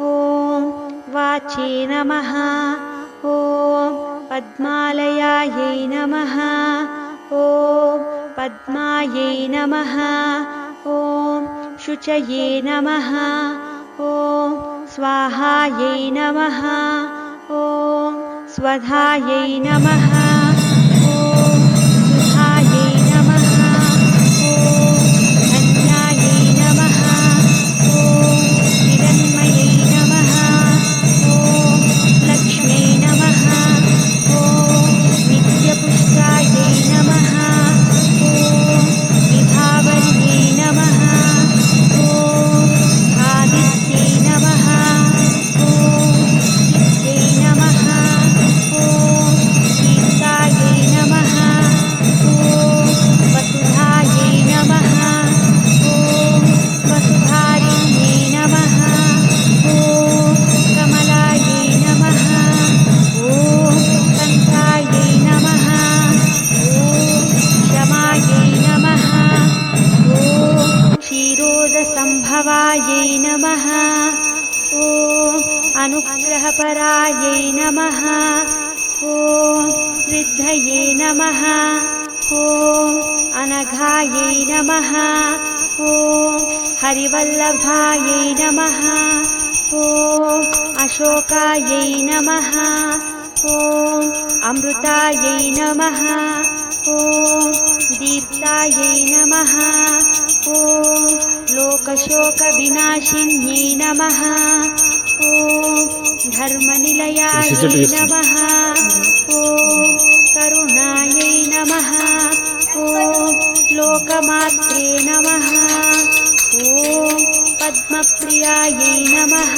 ॐ वाचे नमः। ॐ पद्मालयायै नमः। ॐ पद्मायै नमः। ॐ शुचये नमः। ॐ स्वाहायै नमः। ॐ स्वधायै नमः अनुग्रहपरायै नमः। ॐ वृद्धये नमः। ॐ अनघायै नमः। ॐ हरिवल्लभायै नमः। ॐ अशोकायै नमः। ॐ अमृतायै नमः। ॐ दीप्तायै नमः। ॐ लोकशोकविनाशिन्यै नमः ॐ धर्मनिलयायै नमः। ॐ करुणायै नमः। ॐ लोकमात्रे नमः। ॐ पद्मप्रियायै नमः।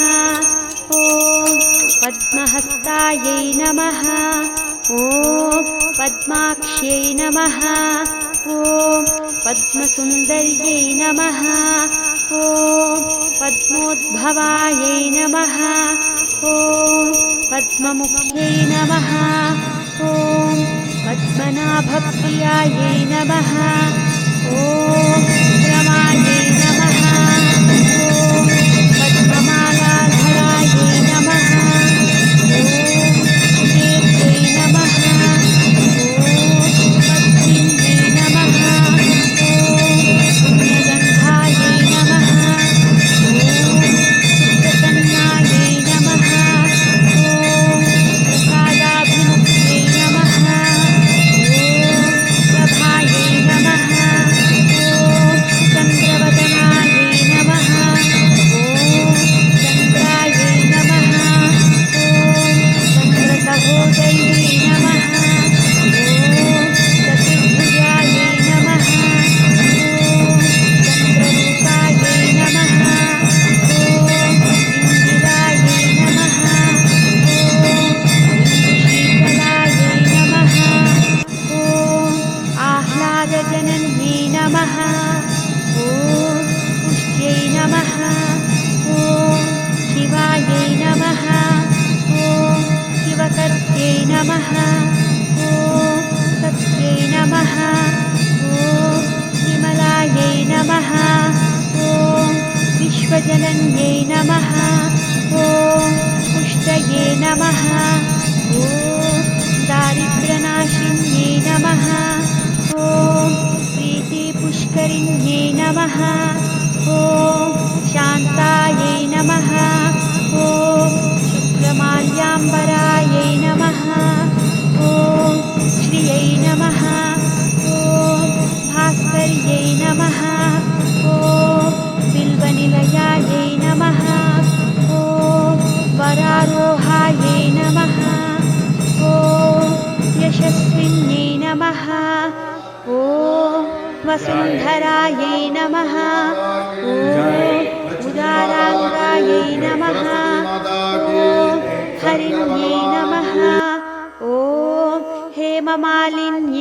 ॐ पद्महस्तायै नमः। ॐ पद्माक्ष्यै नमः। ॐ पद्मसुन्दर्यै नमः। ॐ पद्मोद्भवायै नमः। ॐ पद्ममुख्यै नमः। ॐ पद्मनाभप्रियायै नमः। ॐ विश्वजनन्यै नमः। ॐ पुष्टये नमः। ॐ दारिद्र्यनाशिन्यै नमः। ॐ प्रीतिपुष्करिण्यै नमः वसुन्धरायै नमः ॐ उदाराङ्गायै नमः ॐ हरिण्यै नमः ॐ हेममालिन्यै